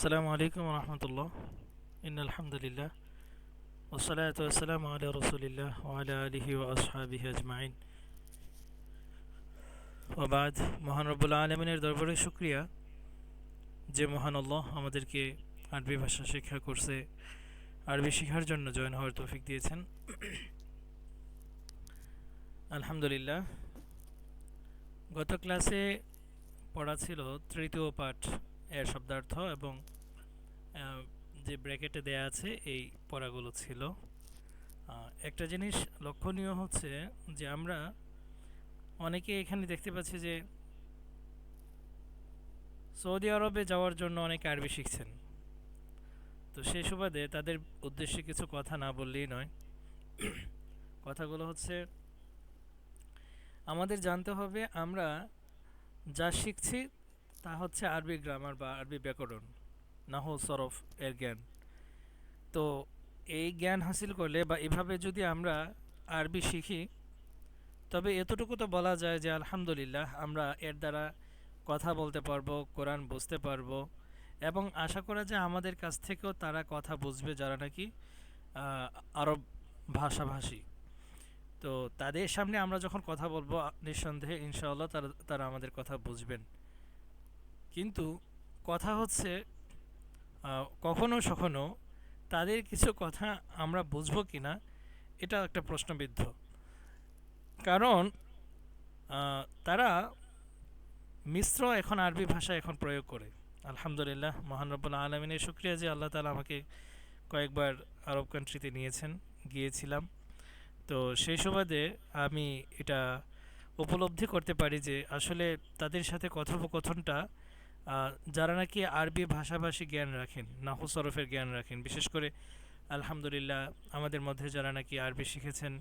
আসসালামু আলাইকুম রহমতুল্লাহ। ইন আলহামদুলিল্লাহ ওসলাত ওসালাম আলা রসুলিল্লাহ ওয়ালা আলহি ও আসহাবিহি আজমাইন। ওবাদ মহান রব্বুল আলমিনের দরবারে শুক্রিয়া যে মহান আল্লাহ আমাদেরকে আরবি ভাষা শিক্ষা করছে, আরবি শেখার জন্য জয়েন হওয়ার তৌফিক দিয়েছেন। আলহামদুলিল্লাহ। গত ক্লাসে পড়া ছিল তৃতীয় পাঠ এর শব্দার্থ এবং যে ব্র্যাকেটে দেয়া আছে এই পড়াগুলো ছিল। একটা জিনিস লক্ষণীয় হচ্ছে যে আমরা অনেকে এখানে দেখতে পাচ্ছি যে সৌদি আরবে যাওয়ার জন্য অনেকে আরবি শিখছেন। তো সেই সুবাদে তাদের উদ্দেশ্যে কিছু কথা না বললেই নয়। কথাগুলো হচ্ছে, আমাদের জানতে হবে আমরা যা শিখছি তা হচ্ছে আরবি গ্রামার বা আরবি ব্যাকরণ। নাহু, সরফ, এর জ্ঞান। তো এই জ্ঞান হাসিল করলে বা এভাবে যদি আমরা আরবি শিখি, তবে এতটুকু তো বলা যায় যে আলহামদুলিল্লাহ আমরা এর দ্বারা কথা বলতে পারব, কোরআন বুঝতে পারব এবং আশা করা যায় আমাদের কাছ থেকেও তারা কথা বুঝবে যারা নাকি আরব ভাষাভাষী। তো তাদের সামনে আমরা যখন কথা বলব, নিঃসন্দেহে ইনশাআল্লাহ তারা তারা আমাদের কথা বুঝবেন। কিন্তু কথা হচ্ছে কখনো সখনো তাদের কিছু কথা আমরা বুঝব কি না এটা একটা প্রশ্নবিদ্ধ। কারণ তারা মিশ্র এখন আরবি ভাষা এখন প্রয়োগ করে। আলহামদুলিল্লাহ, মহান রব্বুল আলমিনের শুক্রিয়া যে আল্লাহ তালা আমাকে কয়েকবার আরব কান্ট্রিতে নিয়েছেন, গিয়েছিলাম। তো সেই সুবাদে আমি এটা উপলব্ধি করতে পারি যে আসলে তাদের সাথে কথোপকথনটা যারা নাকি আরবি ভাষাভাষী জ্ঞান রাখেন, নাহু সরফের জ্ঞান রাখেন, বিশেষ করে আলহামদুলিল্লাহ আমাদের মধ্যে যারা নাকি আরবি শিখেছেন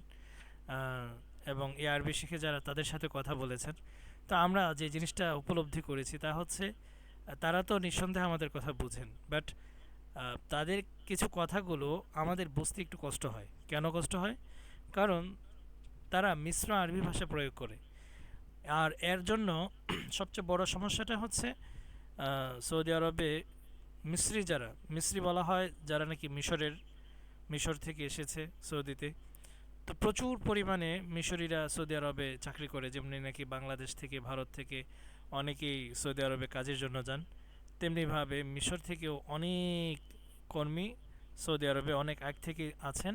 এবং এই আরবি শিখে যারা তাদের সাথে কথা বলেছেন, তো আমরা যে জিনিসটা উপলব্ধি করেছি তা হচ্ছে, তারা তো নিঃসন্দেহে আমাদের কথা বুঝেন বাট তাদের কিছু কথাগুলো আমাদের বুঝতে একটু কষ্ট হয়। কেন কষ্ট হয়? কারণ তারা মিশ্র আরবি ভাষা প্রয়োগ করে। আর এর জন্য সবচেয়ে বড় সমস্যাটা হচ্ছে সৌদি আরবে মিশ্রি যারা, মিশ্রি বলা হয় যারা নাকি মিশরের, মিশর থেকে এসেছে সৌদিতে। তো প্রচুর পরিমাণে মিশরিরা সৌদি আরবে চাকরি করে, যেমনি নাকি বাংলাদেশ থেকে, ভারত থেকে অনেকেই সৌদি আরবে কাজের জন্য যান। তেমনিভাবে মিশর থেকেও অনেক কর্মী সৌদি আরবে অনেক আগ থেকে আছেন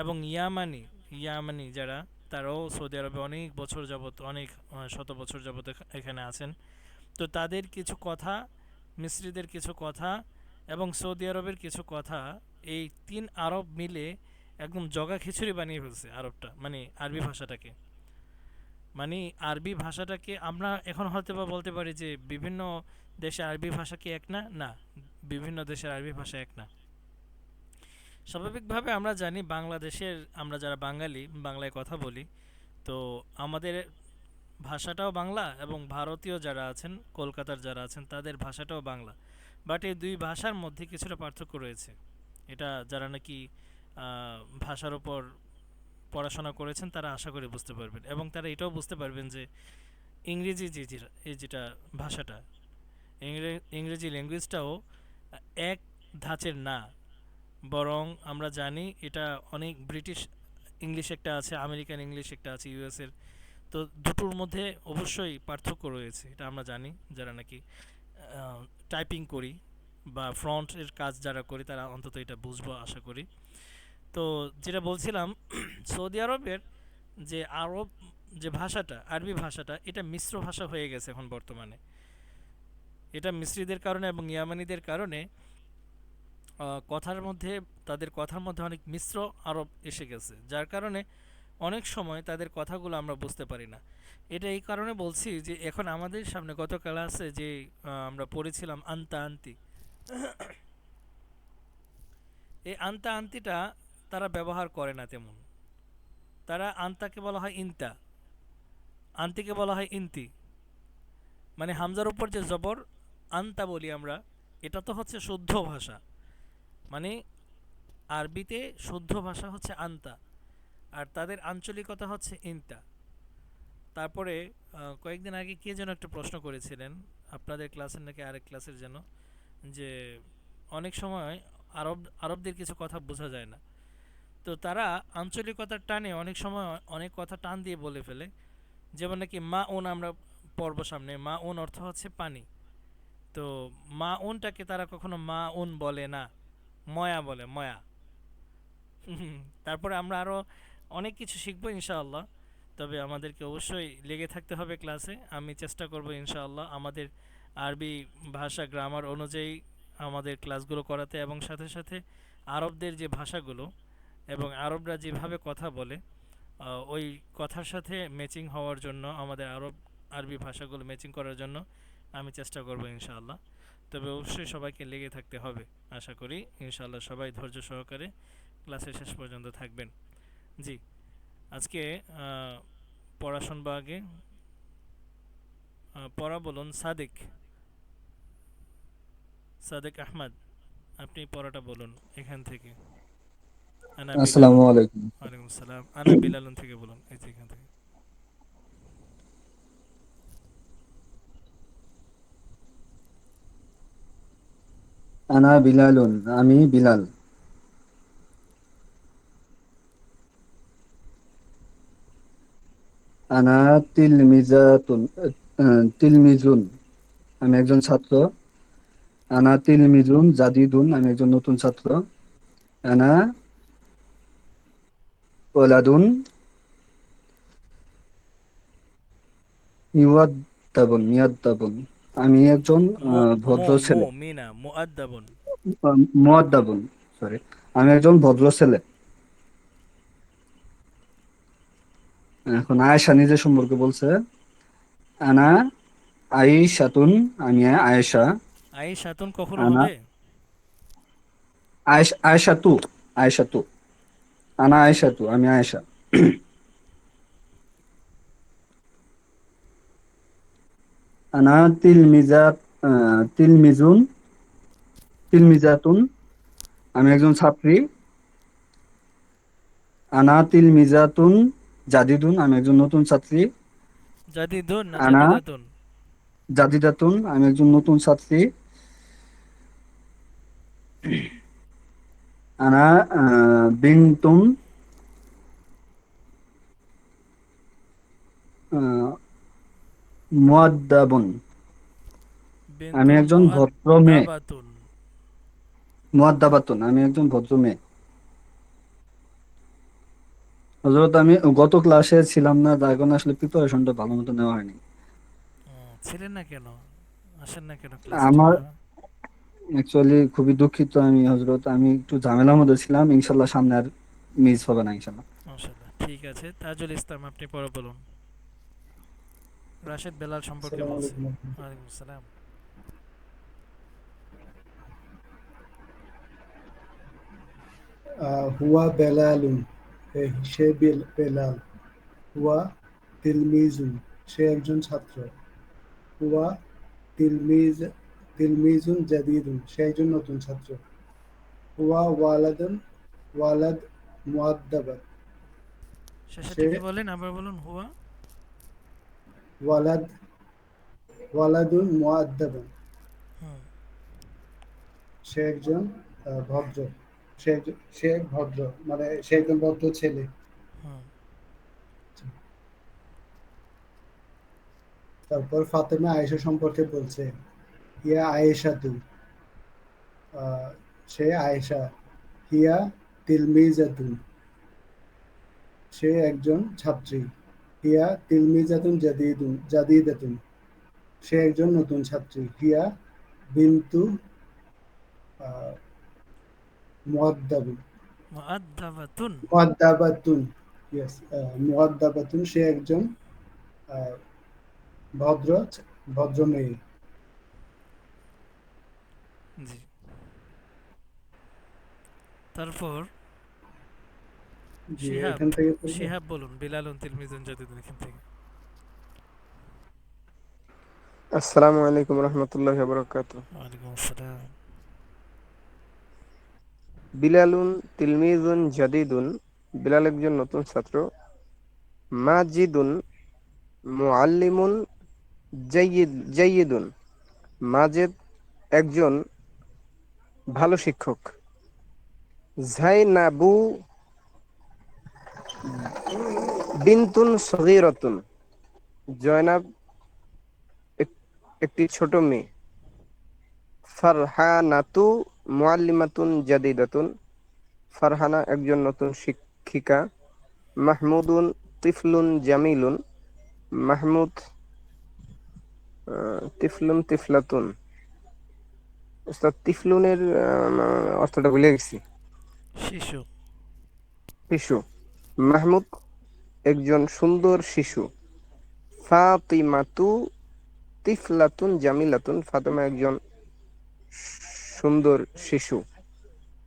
এবং ইয়ামানি ইয়ামানি যারা, তারাও সৌদি আরবে অনেক বছর যাবত অনেক শত বছর যাবত এখানে আছেন। তো তাদের কিছু কথা মিস্রিদের কিছু কথা এবং সৌদি আরবের কিছু কথা, এই তিন আরব মিলে একদম জগা খিচুড়ি বানিয়ে ফেলছে আরবটা মানে আরবি ভাষাটাকে। মানে আরবি ভাষাটাকে আমরা এখন হয়তো বা বলতে পারি যে বিভিন্ন দেশে আরবি ভাষা কি এক না? না, বিভিন্ন দেশের আরবি ভাষা এক না। স্বাভাবিকভাবে আমরা জানি বাংলাদেশের, আমরা যারা বাঙালি, বাংলায় কথা বলি, তো আমাদের ভাষাটাও বাংলা এবং ভারতীয় যারা আছেন, কলকাতার যারা আছেন, তাদের ভাষাটাও বাংলা। বাট এই দুই ভাষার মধ্যে কিছুটা পার্থক্য রয়েছে। এটা যারা নাকি ভাষার ওপর পড়াশোনা করেছেন, তারা আশা করে বুঝতে পারবেন। এবং তারা এটাও বুঝতে পারবেন যে, ইংরেজি যে এই যেটা ভাষাটা ইংরেজি ল্যাঙ্গুয়েজটাও এক ধাঁচের না। বরং আমরা জানি এটা অনেক ব্রিটিশ ইংলিশ একটা আছে, আমেরিকান ইংলিশ একটা আছে, ইউএসের তো দুটোর মধ্যে অবশ্যই পার্থক্য রয়েছে, এটা আমরা জানি, যারা নাকি টাইপিং করি বা ফ্রন্টের কাজ যারা করি তারা অন্তত এটা বুঝব, আশা করি। তো যেটা বলছিলাম, সৌদি আরবের যে আরব যে ভাষাটা, আরবি ভাষাটা, এটা মিশ্র ভাষা হয়ে গেছে এখন বর্তমানে। এটা মিস্রিদের কারণে এবং ইয়ামানিদের কারণে কথার মধ্যে, তাদের কথার মধ্যে অনেক মিশ্র আরব এসে গেছে। যার কারণে অনেক সময় তাদের কথাগুলো আমরা বুঝতে পারি না। এটা এই কারণে বলছি যে এখন আমাদের সামনে গত ক্লাসে যে আমরা পড়েছিলাম আন্তা আন্তি। এই আন্তা আন্তিটা তারা ব্যবহার করে না তেমন। তারা আন্তাকে বলা হয় ইন্তা। আন্তিকে বলা হয় ইন্তি। মানে হামজার উপর যে জবর, আন্তা বলি আমরা, এটা তো হচ্ছে শুদ্ধ ভাষা। মানে আরবিতে শুদ্ধ ভাষা হচ্ছে আন্তা। আর তাদের আঞ্চলিকতা হচ্ছে ইন্তা। তারপরে কয়েকদিন আগে কে যেন একটা প্রশ্ন করেছিলেন, আপনাদের ক্লাসের নাকি আরেক ক্লাসের যেন, যে অনেক সময় আরব, আরবদের কিছু কথা বোঝা যায় না। তো তারা আঞ্চলিকতার টানে অনেক সময় অনেক কথা টান দিয়ে বলে ফেলে, যেমন নাকি মা ওন আমরা পর্ব সামনে, মা ওন অর্থ হচ্ছে পানি। তো মা ওনটাকে তারা কখনো মা ওন বলে না, ময়া বলে, ময়া। তারপরে আমরা আরও অনেক কিছু শিখব ইনশাআল্লাহ। তবে আমাদেরকে অবশ্যই লেগে থাকতে হবে ক্লাসে। আমি চেষ্টা করব ইনশাআল্লাহ আমাদের আরবি ভাষা গ্রামার অনুযায়ী আমাদের ক্লাসগুলো করাতে এবং সাথে সাথে আরবদের যে ভাষাগুলো এবং আরবরা যেভাবে কথা বলে ওই কথার সাথে ম্যাচিং হওয়ার জন্য, আমাদের আরব, আরবি ভাষাগুলো ম্যাচিং করার জন্য আমি চেষ্টা করব ইনশাআল্লাহ। তবে অবশ্যই সবাইকে লেগে থাকতে হবে, আশা করি। ইনশাআল্লাহ সবাই ধৈর্য সহকারে ক্লাসের শেষ পর্যন্ত থাকবেন। জি। আজকে পড়া শুনব আগে পড়া বলুন সাদিক সাদিক আহমদ আপনি পড়াটা বলুন এখান থেকে। আসসালামু বিলালুন আলাইকুম। ওয়ালাইকুম আসসালাম আনা বিলালুন থেকে বলুন এই যে এখান থেকে। আনা বিলালুন আমি বিলাল। আনা তিলমিজাতুন তিলমিজুন। আমি একজন ছাত্র। আনা তিলমিজুন জাদিদুন আমি একজন নতুন ছাত্র। আনা ওয়ালাদুন মিওয়াদ্দাবুন মিয়াদ্দাবুন। আমি একজন ভদ্র ছেলে। মিনা মুআদ্দাবুন সরি আমি একজন ভদ্র ছেলে। এখন আয়েশা নিজে সম্পর্কে বলছে আনা আইশাতুন আমি আয়েশা। আইশাতুন কখনো হবে আয়েশ আয়েশাতু আয়েশাতু। আনা আয়েশাতু আমি আয়েশা। আনা তিলমিজাত আহ, তিলমিজুন তিলমিজাতুন আমি একজন ছাত্রী। আনা তিলমিজাতুন জাদিদুন আমি একজন নতুন ছাত্রী। জাদিদুন না আনা। জাদিদাতুন জাদিদাতুন আমি একজন নতুন ছাত্রী। আনা বিনতুন। মুয়াদ্দাবুন আমি একজন ভদ্র মেয়ে। মুয়াদ্দাবাতুন আমি একজন ভদ্র মেয়ে। হযরত আমি গত ক্লাসে ছিলাম না তার কারণে আসলে প্রিপারেশনটা ভালো মতো নেওয়া হয়নি। ছিলেন না কেন? আসেন না কেন ক্লাসে আমার অ্যাকচুয়ালি খুবই দুঃখিত আমি হযরত। আমি একটু ঝামেলার মধ্যে ছিলাম ইনশাল্লাহ সামনে আর মিস হবে না ইনশাল্লাহ মাশাআল্লাহ ঠিক আছে। তাজুল ইসলাম আপনি পড়া বলুন। রাশেদ বেলাল সম্পর্কে আসসালামু বলছে আলাইকুম। ওয়ালাইকুম আসসালাম। আহ, হুয়া বেলালুন। সে বেল- বেলাল হুয়া তিলমিজুন সে একজন ছাত্র। হুয়া তিলমিজ তিলমিজুন জাদিদুন সে একজন নতুন ছাত্র। হুয়া ওয়ালাদুন ওয়ালাদ মুআদ্দাবাত সে বলেন আবার বলুন হুয়া? ওয়ালাদ ওয়ালাদুন মুআদ্দাবান হুম। সে একজন ভদ্র। সে সে ভদ্র মানে সে একজন ভদ্র ছেলে। তারপর ফাতেমা আয়েশা সম্পর্কে বলছে, ইয়া আয়েশা তু। সে আয়েশা, হিয়া তিলমিজাতুন সে একজন ছাত্রী, হিয়া তিলমিজাতুন জাদিদুন জাদিদাতুন সে একজন নতুন ছাত্রী, হিয়া বিন্তু আহ, মুআদ্দাবুন মুআদ্দাবাতুন মুআদ্দাবাতুন ইয়েস মুআদ্দাবাতুন সে একজন আহ, ভদ্র ভদ্র মেয়ে জি। তারপর জি শিহাব এখান থেকে পড়ব? শিহাব বলুন বিলালুন তিলমিজুন জাদিদুন এখান থেকে। আসসালামু আলাইকুম রহমতুল্লাহ বরকাত ওয়ালাইকুম আসসালাম। বিলালুন তিলমিজুন জাদিদুন, বিলাল একজন নতুন ছাত্র। মাজিদুন মুআল্লিমুন জাইয়িদ, জাইয়িদুন। মাজেদ একজন ভালো শিক্ষক। জাইনাবু বিনতুন সগীরাতুন। জয়নাব এক- একটি ছোট মেয়ে। ফারহানাতু মুআল্লিমাতুন জাদিদাতুন। ফারহানা একজন নতুন শিক্ষিকা। মাহমুদুন তিফলুন জামিলুন। মাহমুদ তিফলুন তিফলাতুন। উস্তাদ তিফলুনের অর্থটা ভুলে গেছি। শিশু। শিশু। মাহমুদ একজন সুন্দর শিশু। ফাতিমাতু তিফলাতুন জামিলাতুন। ফাতেমা একজন সুন্দর শিশু।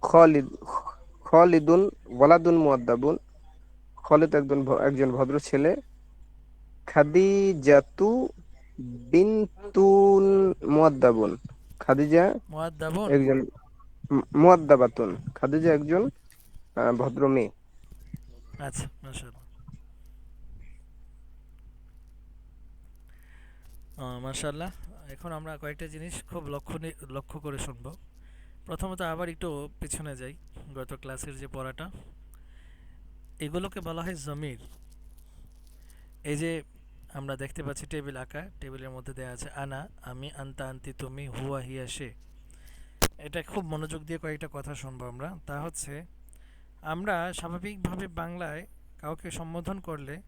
খালিদ খালিদুন ওয়ালাদুন মুআদ্দাবুন। খালিদ একজন একজন ভদ্র ছেলে। খাদিজাতু বিনতুন মুআদ্দাবুন। খাদিজা মুয়াদ্দাবুন একজন মুআদ্দাবাতুন। খাদিজা একজন ভদ্র মেয়ে। আচ্ছা মাশাআল্লাহ। মাশাআল্লাহ। এখন আমরা কয়েকটা জিনিস খুব লক্ষ্য লক্ষ্য করে শুনব। প্রথমত আবার একটু পিছনে যাই, গত ক্লাসের যে পড়াটা। এগুলোকে বলা হয় জমির। এই যে আমরা দেখতে পাচ্ছি টেবিল আঁকা, টেবিলের মধ্যে দেওয়া আছে, আনা, আমি, আন্তা, আন্তি, তুমি, হুয়া, হিয়া, সে। এটা খুব মনোযোগ দিয়ে কয়েকটা কথা শুনব আমরা। তা হচ্ছে, আমরা স্বাভাবিকভাবে বাংলায় কাউকে সম্বোধন করলে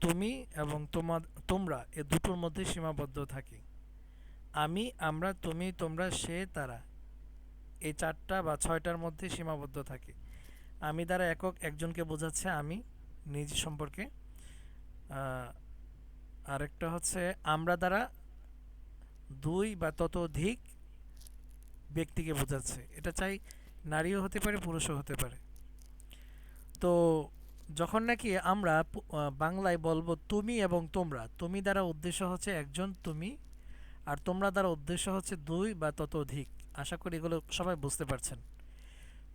তুমি এবং তোমার তোমরা এ দুটোর মধ্যে সীমাবদ্ধ থাকি। আমি, আমরা, তুমি, তোমরা, সে, তারা। এই চারটা বা ছয়টার মধ্যে সীমাবদ্ধ থাকি। আমি দ্বারা একক একজনকে বোঝাচ্ছে আমি নিজ সম্পর্কে। আরেকটা হচ্ছে, আমরা দ্বারা দুই বা ততোধিক ব্যক্তিকে বোঝাচ্ছে। এটা চাই নারীও হতে পারে, পুরুষও হতে পারে। তো যখন নাকি আমরা বাংলায় বলব তুমি এবং তোমরা, তুমি দ্বারা উদ্দেশ্য হচ্ছে একজন, তুমি আর তোমরা দ্বারা উদ্দেশ্য হচ্ছে দুই বা ততোধিক আশা করি এগুলো সবাই বুঝতে পারছেন।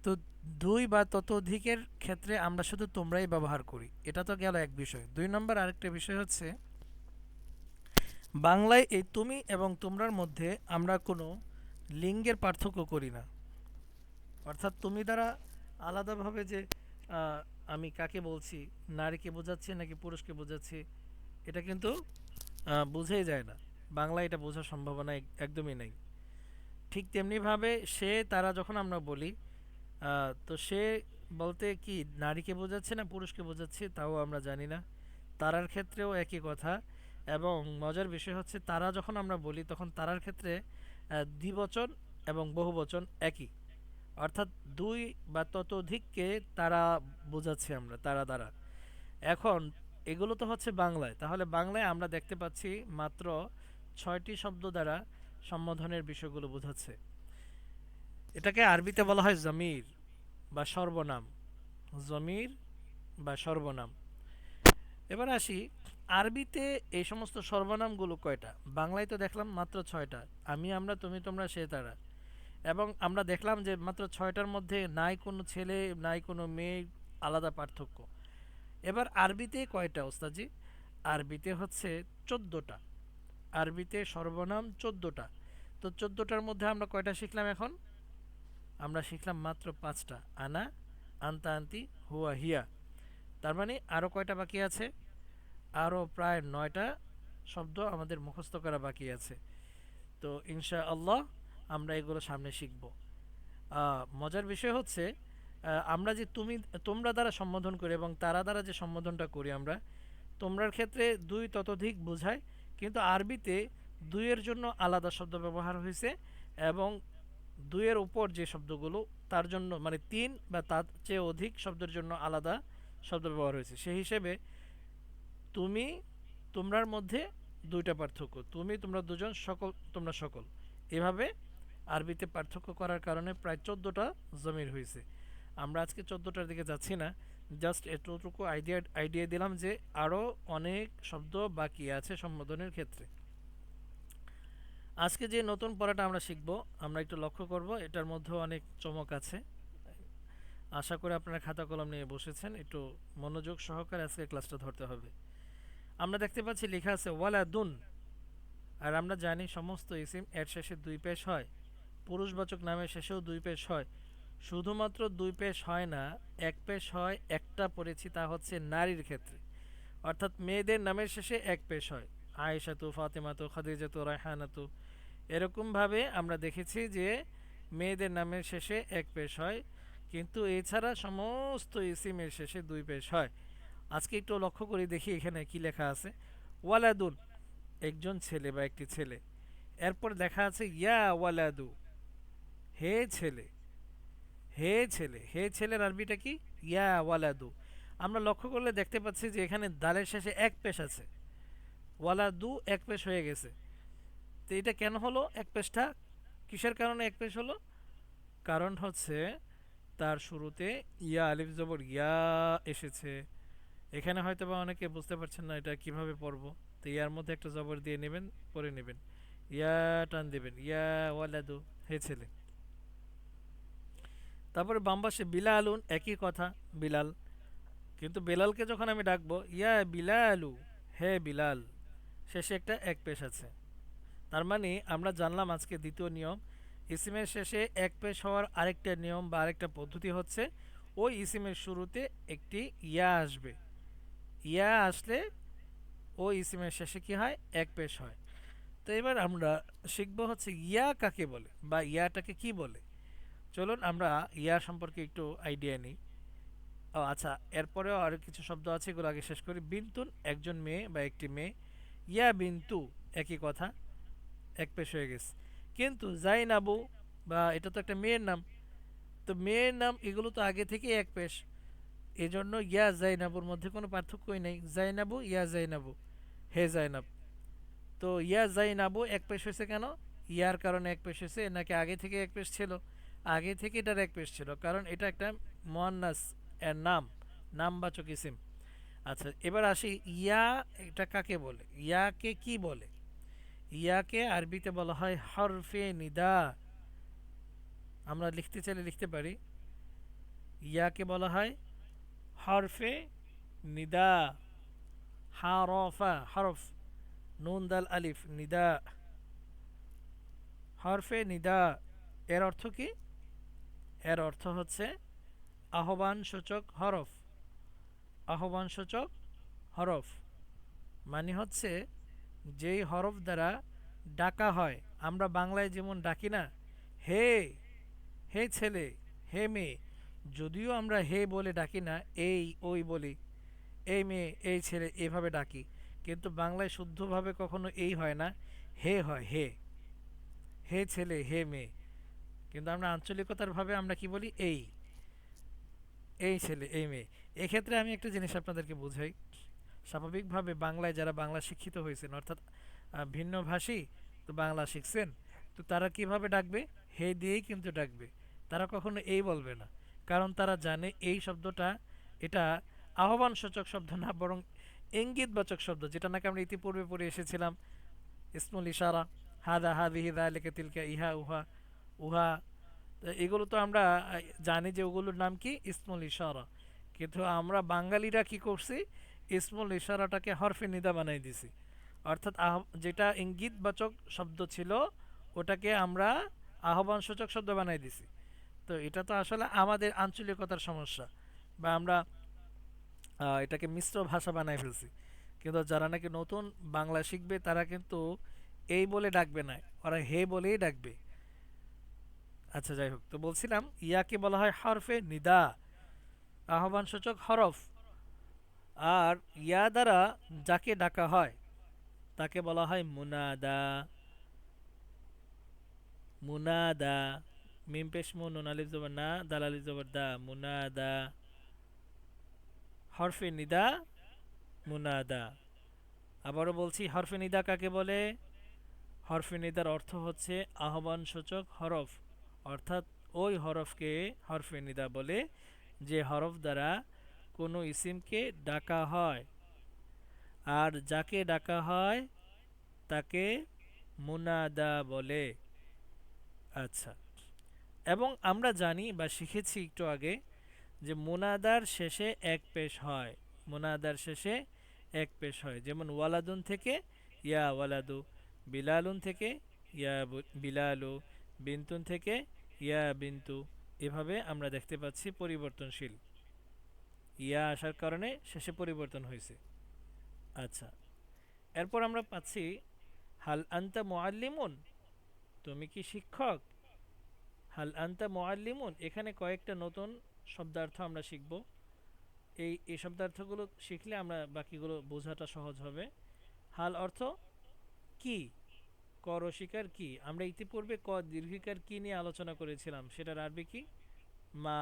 তো দুই বা ততোধিকের ক্ষেত্রে আমরা শুধু তোমরাই ব্যবহার করি। এটা তো গেল এক বিষয়। দুই নম্বর আরেকটা বিষয় হচ্ছে, বাংলায় এই তুমি এবং তোমরার মধ্যে আমরা কোনো লিঙ্গের পার্থক্য করি না। অর্থাৎ তুমি দ্বারা আলাদাভাবে যে আমি কাকে বলছি, নারীকে বোঝাচ্ছি নাকি পুরুষকে বোঝাচ্ছি, এটা কিন্তু বোঝাই যায় না। বাংলায় এটা বোঝার সম্ভাবনা একদমই নেই। ঠিক তেমনিভাবে সে, তারা যখন আমরা বলি তো সে বলতে কি, নারীকে বোঝাচ্ছে না পুরুষকে বোঝাচ্ছে, তাও আমরা জানি না। তারার ক্ষেত্রেও একই কথা এবং মজার বিষয় হচ্ছে, তারা যখন আমরা বলি, তখন তারার ক্ষেত্রে দ্বিবচন এবং বহুবচন একই। অর্থাৎ দুই বা ততোধিককে তারা বোঝাচ্ছি আমরা, তারা দ্বারা। এখন, এগুলো তো হচ্ছে বাংলায়। তাহলে বাংলায় আমরা দেখতে পাচ্ছি মাত্র ছয়টি শব্দ দ্বারা সম্বোধনের বিষয়গুলো বোঝাচ্ছে। এটাকে আরবিতে বলা হয় জমির বা সর্বনাম। জমির বা সর্বনাম। এবার আসি, আরবিতে এই সমস্ত সর্বনামগুলো কয়টা? বাংলায় তো দেখলাম মাত্র ছয়টা। আমি, আমরা, তুমি, তোমরা, সে, তারা। এবং আমরা দেখলাম যে মাত্র ছয়টার মধ্যে নাই কোনো ছেলে, নাই কোনো মেয়ে, আলাদা পার্থক্য। এবার আরবিতে কয়টা ওস্তাজি আরবিতে হচ্ছে চোদ্দোটা। আরবিতে সর্বনাম চোদ্দোটা। তো চোদ্দোটার মধ্যে আমরা কয়টা শিখলাম এখন? আমরা শিখলাম মাত্র পাঁচটা। আনা, আন্তা, আন্তি, হুয়া, হিয়া। তার মানে আরও কয়টা বাকি আছে? আরও প্রায় নয়টা শব্দ আমাদের মুখস্থ করা বাকি আছে। তো ইনশা আল্লাহ আমরা এগুলো সামনে শিখব। মজার বিষয় হচ্ছে আমরা যে তুমি, তোমরা দ্বারা সম্বোধন করি এবং তারা দ্বারা যে সম্বোধনটা করি আমরা, তোমরার ক্ষেত্রে দুই ততোধিক বোঝায় কিন্তু আরবিতে দুইয়ের জন্য আলাদা শব্দ ব্যবহার হয়েছে এবং দুইয়ের উপর যে শব্দগুলো, তার জন্য মানে তিন বা তার চেয়ে অধিক শব্দের জন্য আলাদা শব্দ ব্যবহার হয়েছে। সেই হিসেবে তুমি, তোমরার মধ্যে দুইটা পার্থক্য। তুমি, তোমরা দুজন, সকল, তোমরা সকল। এভাবে আরবিতে পার্থক্য করার কারণে প্রায় চোদ্দোটা জমির হয়েছে। আমরা আজকে চোদ্দোটার দিকে যাচ্ছি না। জাস্ট এতটুকু আইডিয়া আইডিয়া দিলাম যে আরও অনেক শব্দ বাকি আছে সম্বোধনের ক্ষেত্রে। আজকে যে নতুন পড়াটা আমরা শিখব, আমরা একটু লক্ষ্য করব, এটার মধ্যেও অনেক চমক আছে। আশা করি আপনারা খাতা কলম নিয়ে বসেছেন, একটু মনোযোগ সহকারে আজকে ক্লাসটা ধরতে হবে। আমরা দেখতে পাচ্ছি, লেখা আছে, ওয়ালাদুন আর আমরা জানি সমস্ত ইসিম এর শেষে দুই পেশ হয়, পুরুষবাচক নামের শেষেও দুই পেশ হয়। শুধুমাত্র দুই পেশ হয় না, এক পেশ হয়, একটা পড়েছি তা হচ্ছে নারীর ক্ষেত্রে। অর্থাৎ মেয়েদের নামের শেষে এক পেশ হয়। আয়েশাতু, ফাতেমাতু, খাদিজাতু, রায়হানাতু। এরকমভাবে আমরা দেখেছি যে মেয়েদের নামের শেষে এক পেশ হয়, কিন্তু এছাড়া সমস্ত ইসিমের শেষে দুই পেশ হয়। আজকে একটু লক্ষ্য করে দেখি এখানে কি লেখা আছে। ওয়ালাদুন, একজন ছেলে বা একটি ছেলে। এরপর দেখা আছে, ইয়া ওয়ালাদু, হে ছেলে। হে ছেলে, হে ছেলের আরবিটা কি? ইয়া ওয়ালাদু। আমরা লক্ষ্য করলে দেখতে পাচ্ছি যে এখানে দালের শেষে এক পেশ আছে। ওয়ালাদু এক পেশ হয়ে গেছে। তো এটা কেন হলো? এক পেশটা কিসের কারণে এক পেশ হলো? কারণ হচ্ছে তার শুরুতে ইয়া আলিফ জবর ইয়া এসেছে। এখানে হয়তো বা অনেকে বুঝতে পারছেন না এটা কীভাবে পড়ব। তো ইয়ার মধ্যে একটা জবর দিয়ে নেবেন পরে নেবেন। ইয়া টান দেবেন। ইয়া ওয়ালাদু, হে ছেলে। তারপরে বামবাসে বিলালুন, একই কথা, বিলাল। কিন্তু বেলালকে যখন আমি ডাকবো, ইয়া বিলালু, হে বিলাল, শেষে একটা এক পেশ আছে। তার মানে আমরা জানলাম আজকে দ্বিতীয় নিয়ম। ইসিমের শেষে এক পেশ হওয়ার আরেকটা নিয়ম বা আরেকটা পদ্ধতি হচ্ছে, ওই ইসিমের শুরুতে একটি ইয়া আসবে। ইয়া আসলে ওই ইসিমের শেষে কি হয়? এক পেশ হয়। তো এবার আমরা শিখব হচ্ছে ইয়া কাকে বলে বা ইয়াটাকে কি বলে। চলুন আমরা ইয়া সম্পর্কে একটু আইডিয়া নিই। ও আচ্ছা এরপরেও আরও কিছু শব্দ আছে, এগুলো আগে শেষ করি। বিন্তুন, একজন মেয়ে বা একটি মেয়ে। ইয়া বিন্তু, একই কথা, এক পেশ হয়ে গেছে। কিন্তু জাইনাবু, বা এটা তো একটা মেয়ের নাম। তো মেয়ের নাম, এগুলো তো আগে থেকে এক পেশ। এজন্য ইয়া জাইনাবুর মধ্যে কোনো পার্থক্যই নেই। জাইনাবু, ইয়া জাইনাবু, হে জাইনাব। তো ইয়া জাইনাবু এক পেশ হয়েছে কেন? ইয়ার কারণে এক পেশ হয়েছে, নাকি আগে থেকে এক পেশ ছিল? আগে থেকে এটার এক পেশ ছিল, কারণ এটা একটা মোয়ান্নাস এর নাম, নামবাচক ইসিম। আচ্ছা এবার আসি ইয়া এটা কাকে বলে? ইয়াকে কি বলে? ইয়াকে আরবিতে বলা হয় হরফে নিদা। আমরা লিখতে চাইলে লিখতে পারি। ইয়াকে বলা হয় হরফে নিদা। হারফা, হরফ, নুন, দাল, আলিফ, নিদা। হরফে নিদা, এর অর্থ কি? এর অর্থ হচ্ছে আহ্বান সূচক হরফ। আহ্বান সূচক হরফ মানে হচ্ছে যেই হরফ দ্বারা ডাকা হয়। আমরা বাংলায় যেমন ডাকি না, হে হে ছেলে, হে মেয়ে, যদিও আমরা হে বলে ডাকি না, এই, ওই বলি, এই মেয়ে, এই ছেলে এভাবে ডাকি। কিন্তু বাংলায় শুদ্ধভাবে কখনো এই হয় না, হে হয়, হে হে ছেলে, হে মেয়ে। কিন্তু আমরা আঞ্চলিকতার ভাবে আমরা কি বলি? এই। এই ছেলে এই মেয়ে। এক্ষেত্রে আমি একটা জিনিস আপনাদেরকে বুঝাই। স্বাভাবিকভাবে বাংলায় যারা বাংলা শিক্ষিত হয়েছেন অর্থাৎ আহ, ভিন্ন ভাষী তো বাংলা শিখছেন তো তারা কীভাবে ডাকবে? হে দিয়েই কিন্তু ডাকবে। তারা কখনো এই বলবে না। কারণ তারা জানে এই শব্দটা এটা আহ্বান সূচক শব্দ না বরং ইঙ্গিতবাচক শব্দ যেটা নাকি আমরা ইতিপূর্বে পড়ে এসেছিলাম। ইসমুল ইশারা হাদা হাদিহি লেকে তিলকা ইহা উহা। উহা এগুলো তো আমরা জানি যে ওগুলোর নাম কি? ইসমুল ইশারা। কিন্তু আমরা বাঙালিরা কি করছি? ইসমুল ইশারাটাকে হরফে নিদা বানাই দিছি। অর্থাৎ আহ, যেটা ইঙ্গিতবাচক শব্দ ছিল, ওটাকে আমরা আহ্বান সূচক শব্দ বানাই দিছি। তো এটা তো আসলে আমাদের আঞ্চলিকতার সমস্যা। বা আমরা এটাকে মিশ্র ভাষা বানাই ফেলছি। কিন্তু যারা নাকি নতুন বাংলা শিখবে, তারা কিন্তু এই বলে ডাকবে না। ওরা হে বলেই ডাকবে। আচ্ছা যাই হোক। তো বলছিলাম, ইয়াকে বলা হয় হরফে নিদা। আহ্বান সূচক হরফ। আর ইয়া দ্বারা যাকে ডাকা হয়, তাকে বলা হয় মুনাদা। মুনাদা। মিম পেশ মু, নুন জবর না দালালি জবর দা, মুনাদা। হরফে নিদা, মুনাদা। আবারও বলছি, হরফে নিদা কাকে বলে? হরফে নিদার অর্থ হচ্ছে আহ্বান সূচক হরফ। অর্থাৎ ওই হরফকে হরফে নিদা বলে, যে হরফ দ্বারা কোনো ইসিমকে ডাকা হয়। আর যাকে ডাকা হয়, তাকে মুনাদা বলে। আচ্ছা। এবং আমরা জানি বা শিখেছি একটু আগে যে মুনাদার শেষে এক পেশ হয়। মুনাদার শেষে এক পেশ হয়। যেমন ওয়ালাদুন থেকে ইয়া ওয়ালাদু, বিলালুন থেকে ইয়া বিলালু বিন্তুন থেকে ইয়া বিন্তু এভাবে আমরা দেখতে পাচ্ছি পরিবর্তনশীল। ইয়া আসার কারণে শেষে পরিবর্তন হয়েছে। আচ্ছা এরপর আমরা পাচ্ছি, হাল আন্তা মোয়াল্লিমুন তুমি কি শিক্ষক? হাল আন্তা মোয়াল্লিমুন এখানে কয়েকটা নতুন শব্দার্থ আমরা শিখব। এই এই শব্দার্থগুলো শিখলে আমরা বাকিগুলো বোঝাটা সহজ হবে। হাল অর্থ কি? ক রসিকার কি? আমরা ইতিপূর্বে ক দীর্ঘিকার কি নিয়ে আলোচনা করেছিলাম? সেটার আরবি কি? মা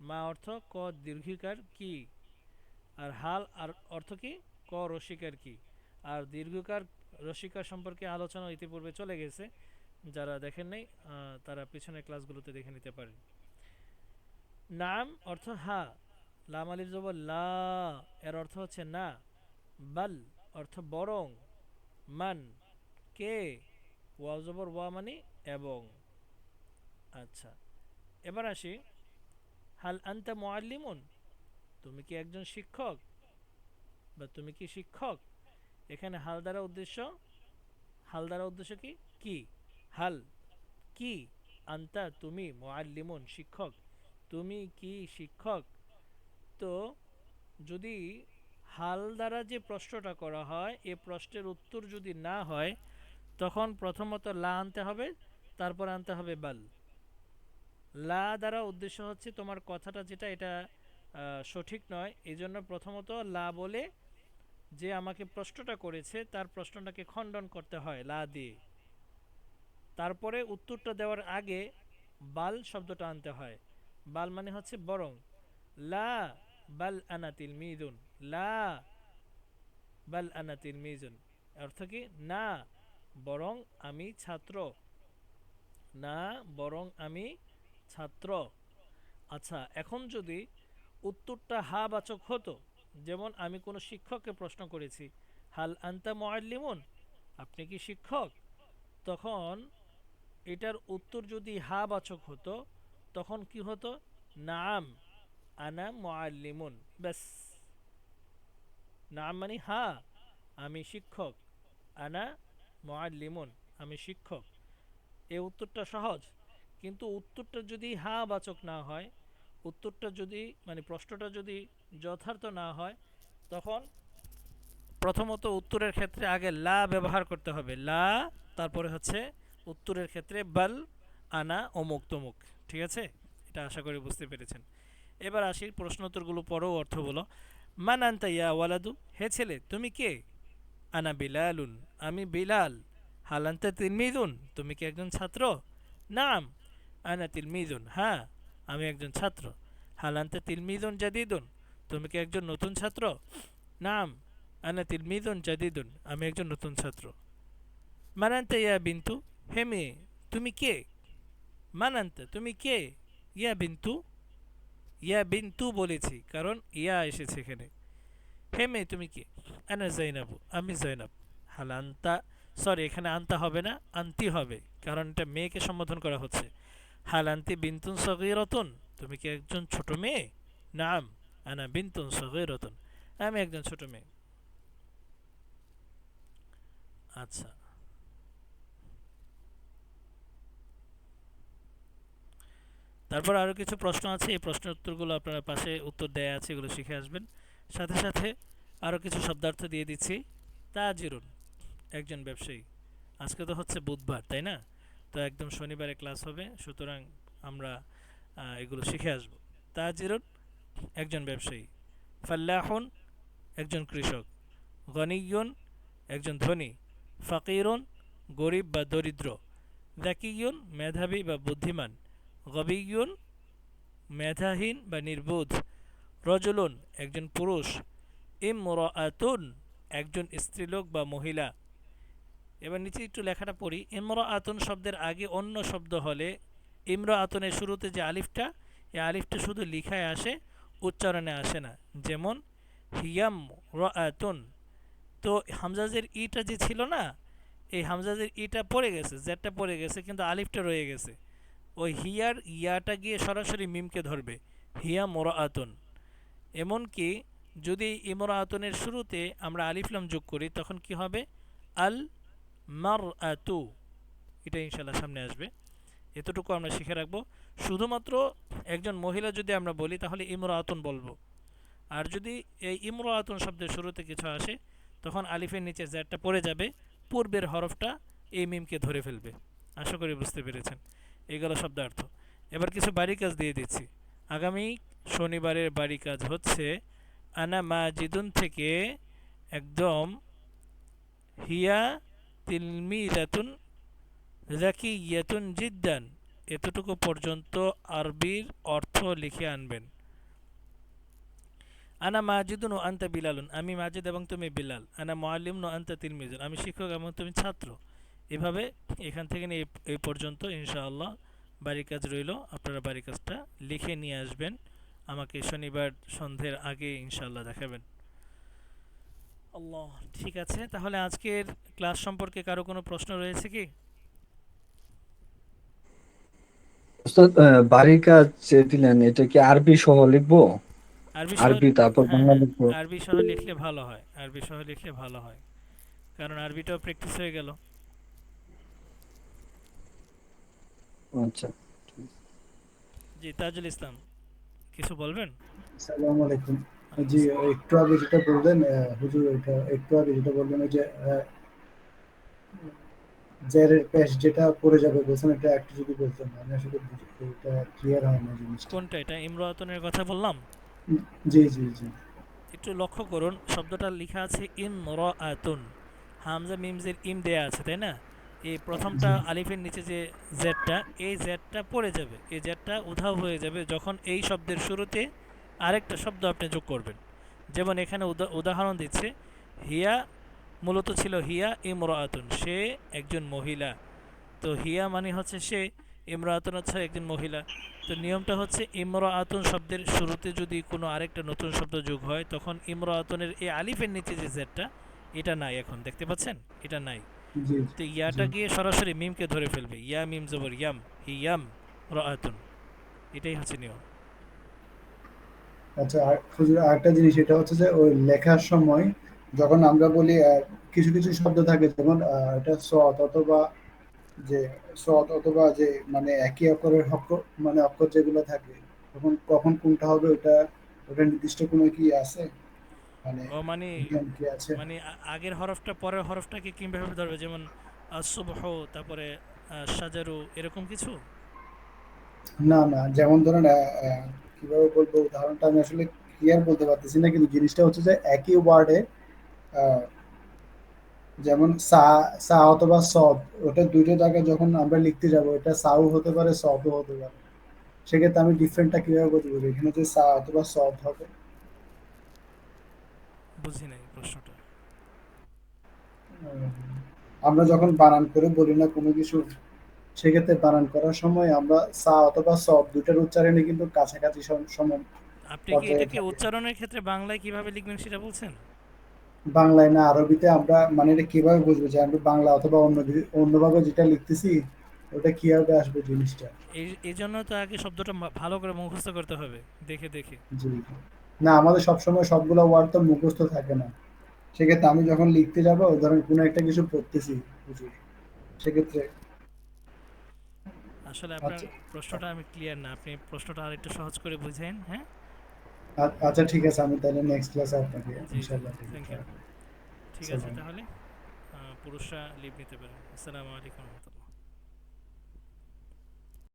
মা অর্থ ক দীর্ঘিকার কি? আর হাল আর অর্থ কি? ক রসিকার কি? আর দীর্ঘকার রসিকার সম্পর্কে আলোচনা ইতিপূর্বে চলে গেছে। যারা দেখেন নাই তারা পিছনের ক্লাসগুলোতে দেখে নিতে পারেন। নাম অর্থ হা। লাম আলির জবর লা, এর অর্থ হচ্ছে না। বাল অর্থ বরং, মান। কে? ওয়া জবর ওয়া মানে এবং। আচ্ছা এবার আসি। হাল আন্তা মুআল্লিমুন? তুমি কি একজন শিক্ষক? বা তুমি কি শিক্ষক? এখানে হাল দ্বারা উদ্দেশ্য? হাল দ্বারা উদ্দেশ্য কি? কি? হাল কি? আন্তা তুমি মুআল্লিমুন, শিক্ষক। তুমি কি শিক্ষক? তো যদি হাল দ্বারা যে প্রশ্নটা করা হয়, এ প্রশ্নের উত্তর যদি না হয় তখন প্রথমত লা আনতে হবে, তারপর আনতে হবে বাল। লা দ্বারা উদ্দেশ্য হচ্ছে তোমার কথাটা যেটা, এটা সঠিক নয়। এই জন্য প্রথমত লা বলে যে আমাকে প্রশ্নটা করেছে, তার প্রশ্নটাকে খণ্ডন করতে হয় লা দিয়ে। তারপরে উত্তরটা দেওয়ার আগে বাল শব্দটা আনতে হয়। বাল মানে হচ্ছে বরং। লা বাল আনাতিল মিদুন লা বাল আনাতিল মিজুন অর্থ কি? না। বরং আমি ছাত্র। না, বরং আমি ছাত্র। আচ্ছা এখন যদি উত্তরটা হা বাচক হতো, যেমন আমি কোনো শিক্ষককে প্রশ্ন করেছি, হাল আন্তা মুআল্লিমুন? আপনি কি শিক্ষক? তখন এটার উত্তর যদি হা বাচক হতো, তখন কি হতো? নাম, আনা মুআল্লিমুন। ব্যাস। নাম মানে হা, আমি শিক্ষক। আনা মুআল্লিমুন আমি শিক্ষক। এই উত্তরটা সহজ, কিন্তু উত্তরটা যদি হা বাচক না হয়, উত্তরটা যদি মানে প্রশ্নটা যদি যথার্থ না হয়, তখন প্রথমত উত্তরের ক্ষেত্রে আগে লা ব্যবহার করতে হবে। লা, তারপরে হচ্ছে উত্তরের ক্ষেত্রে বাল, আনা, অমুক, তমুক। ঠিক আছে? এটা আশা করি বুঝতে পেরেছেন। এবার আসি প্রশ্ন উত্তরগুলো পরেও অর্থ বলো। মান আন্তা ইয়া ওয়ালাদু, হে ছেলে, তুমি কে? আনা বিলালুন, আমি বিলাল। হালান্তা তিলমিদুন তুমি কি একজন ছাত্র? নাম, আনা তিলমিদুন হ্যাঁ আমি একজন ছাত্র। হালান্তা তিলমিদুন জাদিদুন, তুমি কি একজন নতুন ছাত্র? নাম, আনা তিলমিদুন জাদিদুন, আমি একজন নতুন ছাত্র। মানান্তা ইয়া বিন্তু, হে মেয়ে, তুমি কে? মানান্তা তুমি কে? ইয়া বিন্তু? ইয়া বিন্তু বলেছি, কারণ ইয়া এসেছে এখানে। হে তুমি কি? আনা জৈনাবু আমি জৈনাব হালান্তা সরি এখানে আনতা হবে না, আন্তি হবে, কারণ এটা মেয়েকে সম্বোধন করা হচ্ছে। হালান্তি বিন্তুন সগীরতুন, তুমি কি একজন ছোট মেয়ে? নাম, আনা বিন্তুন সগীরতুন, আমি একজন ছোট মেয়ে। আচ্ছা। তারপর আরও কিছু প্রশ্ন আছে, এই প্রশ্নের উত্তরগুলো আপনার পাশে উত্তর দেয়া আছে, এগুলো শিখে আসবেন। সাথে সাথে আরও কিছু শব্দার্থ দিয়ে দিচ্ছি। তাজিরুন, একজন ব্যবসায়ী। আজকে তো হচ্ছে বুধবার, তাই না? তো একদম শনিবারে ক্লাস হবে, সুতরাং আমরা এগুলো শিখে আসব। তাজিরুন, একজন ব্যবসায়ী। ফাল্লাহন, একজন কৃষক। গনিয়ন, একজন ধনী। ফাকিরুন, গরিব বা দরিদ্র। জাকিয়ুন, মেধাবী বা বুদ্ধিমান। গবিয়ুন, মেধাহীন বা নির্বোধ। রজলুন, একজন পুরুষ। ইমরাতুন একজন স্ত্রীলোক বা মহিলা। এবার নিচে একটু লেখাটা পড়ি। ইমরা আতুন শব্দের আগে অন্য শব্দ হলে ইমরা আতুনের শুরুতে যে আলিফটা, এই আলিফটা শুধু লিখায় আসে, উচ্চারণে আসে না। যেমন হিয়াম র আতুন তো হামজাজের ইটা যে ছিল না, এই হামজাজের ইটা পড়ে গেছে জেডটা পড়ে গেছে, কিন্তু আলিফটা রয়ে গেছে। ওই হিয়ার ইয়াটা গিয়ে সরাসরি মিমকে ধরবে হিয়া মোরা আতুন এমনকি যদি ইমরা আতুনের শুরুতে আমরা আলিফলাম যোগ করি, তখন কি হবে? আল মার আতু এটা ইনশাল্লাহ সামনে আসবে। এতটুকু আমরা শিখে রাখব। শুধুমাত্র একজন মহিলা যদি আমরা বলি, তাহলে ইমরাতুন বলব। আর যদি এই ইমরাতুন শব্দের শুরুতে কিছু আসে, তখন আলিফের নিচে জ্যাটটা পড়ে যাবে, পূর্বের হরফটা এই মিমকে ধরে ফেলবে। আশা করি বুঝতে পেরেছেন। এগুলো শব্দার্থ। এবার কিছু বাড়ি কাজ দিয়ে দিচ্ছি। আগামী শনিবারের বাড়ি কাজ হচ্ছে। আনা মাজিদুন থেকে একদম হিয়া তিলমিরাতুন জাকিয়াতুন জিদ্দান। এতটুকু পর্যন্ত আরবির অর্থ লিখে আনবেন। আনা মাজিদুন ও আন্তা বিলালুন। আমি মাজিদ এবং তুমি বিলাল। আনা মোয়াল্লিম ও আন্তা তিলমিজুন আমি শিক্ষক এবং তুমি ছাত্র। এভাবে এখান থেকে নিয়ে এই পর্যন্ত ইনশাআল্লাহ বাড়ির কাজ রইল আপনারা বাড়ির কাজটা লিখে নিয়ে আসবেন। আমাকে শনিবার সন্ধ্যের আগে ইনশাআল্লাহ দেখাবেন। আল্লাহ ঠিক আছে তাহলে আজকের ক্লাস সম্পর্কে কারও কোনো প্রশ্ন রয়েছে কি? বাড়ির কাজ দিলেন এটা কি আরবি সহ লিখব? আরবি তারপর হ্যাঁ, বাংলা লিখব? আরবি সহ লিখলে ভালো হয় আরবি সহ লিখলে ভালো হয়। কারণ আরবিটাও প্র্যাকটিস হয়ে গেল। আচ্ছা। জি তাজুল ইসলাম কিছু বলবেন? আসসালামু আলাইকুম। জি একটু আগে যেটা বললেন হুজুর এটা একটু আগে যেটা বললেন যে জেরের পেশ যেটা পড়ে যাবে বলছেন এটা একটু যদি বলতেন আমি আসলে এটা ক্লিয়ার হয় না জিনিসটা। কোনটা এটা ইমরাতনের কথা বললাম? জি জি জি। একটু লক্ষ্য করুন শব্দটা লেখা আছে ইম র আতুন হামজা মিমজের ইম দেয়া আছে তাই না? এই প্রথমটা আলিফের নিচে যে জেডটা এই জেডটা পড়ে যাবে। এই জেডটা উধাও হয়ে যাবে যখন এই শব্দের শুরুতে আরেকটা শব্দ আপনি যোগ করবেন। যেমন এখানে উদা- উদাহরণ দিচ্ছে হিয়া মূলত ছিল হিয়া ইমরাতুন সে একজন মহিলা। তো হিয়া মানে হচ্ছে সে ইমরাতুন হচ্ছে একজন মহিলা। তো নিয়মটা হচ্ছে ইমরাতুন শব্দের শুরুতে যদি কোনো আরেকটা নতুন শব্দ যোগ হয় তখন ইমরাতুনের এই আলিফের নিচে যে জেডটা এটা নাই এখন দেখতে পাচ্ছেন? এটা নাই। তো ইয়াটা গিয়ে সরাসরি মিমকে ধরে ফেলবে। ইয়া মিম জবর ইয়াম হি ইয়াম রাআতুন। এটাই হচ্ছে নিয়ম। আচ্ছা আর হুজুর আরেকটা জিনিস এটা হচ্ছে যে ওই লেখার সময় যখন আমরা বলি কিছু কিছু শব্দ থাকে যেমন এটা সৎ অথবা যে সৎ অথবা যে মানে একই অক্ষরের অক্ষর মানে অক্ষর যেগুলো থাকে তখন কখন কোনটা হবে ওটা ওটা নির্দিষ্ট কোনো কি আছে? ও মানে আছে? মানে আগের হরফটা পরের হরফটাকে কীভাবে ধরবে? যেমন সুবহ তারপরে সাজারু এরকম কিছু? না না যেমন ধরেন কীভাবে বলব? উদাহরণটা আমি আসলে ক্লিয়ার বলতে পারতেছি না কিন্তু জিনিসটা হচ্ছে যে একই ওয়ার্ডে যেমন সা সা অথবা সদ ওটা দুইটা জায়গায় যখন আমরা লিখতে যাব এটা সাউ হতে পারে সদও হতে পারে। সেক্ষেত্রে আমি ডিফারেন্টটা কীভাবে বুঝব এখানে যে সা অথবা সদ হবে বুঝি নাই প্রশ্নটা। আমরা যখন বানান করে বলি না কোনো কিছু সেক্ষেত্রে বানান করার সময় আমরা সা অথবা সদ দুটার উচ্চারণে কিন্তু কাছাকাছি সম- সমান আপনি কি এটাকে উচ্চারণের ক্ষেত্রে বাংলায় কীভাবে লিখবেন সেটা বলছেন? বাংলায় না আরবিতে আমরা মানে এটা কীভাবে বুঝব যে আমরা বাংলা অথবা অন্য অন্যভাবে যেটা লিখতেছি ওটা কীভাবে আসবে জিনিসটা? এই এই জন্য তো আগে শব্দটা ভালো করে মুখস্থ করতে হবে দেখে দেখে। জি। না আমাদের সবসময় সবগুলো ওয়ার্ড তো মুখস্থ থাকে না। সেক্ষেত্রে আমি যখন লিখতে যাব ধরেন কোনো একটা কিছু পড়তেছি সেক্ষেত্রে আসলে আপনার আচ্ছা। প্রশ্নটা আমি ক্লিয়ার না আপনি প্রশ্নটা আরেকটু সহজ করে বুঝেন হ্যাঁ? আচ্ছা ঠিক আছে আমি তাহলে নেক্সট ক্লাসে আপনাকে ইনশাআল্লাহ. ঠিক আছে তাহলে পুরুষরা লিভ নিতে পারেন। আসসালামু আলাইকুম।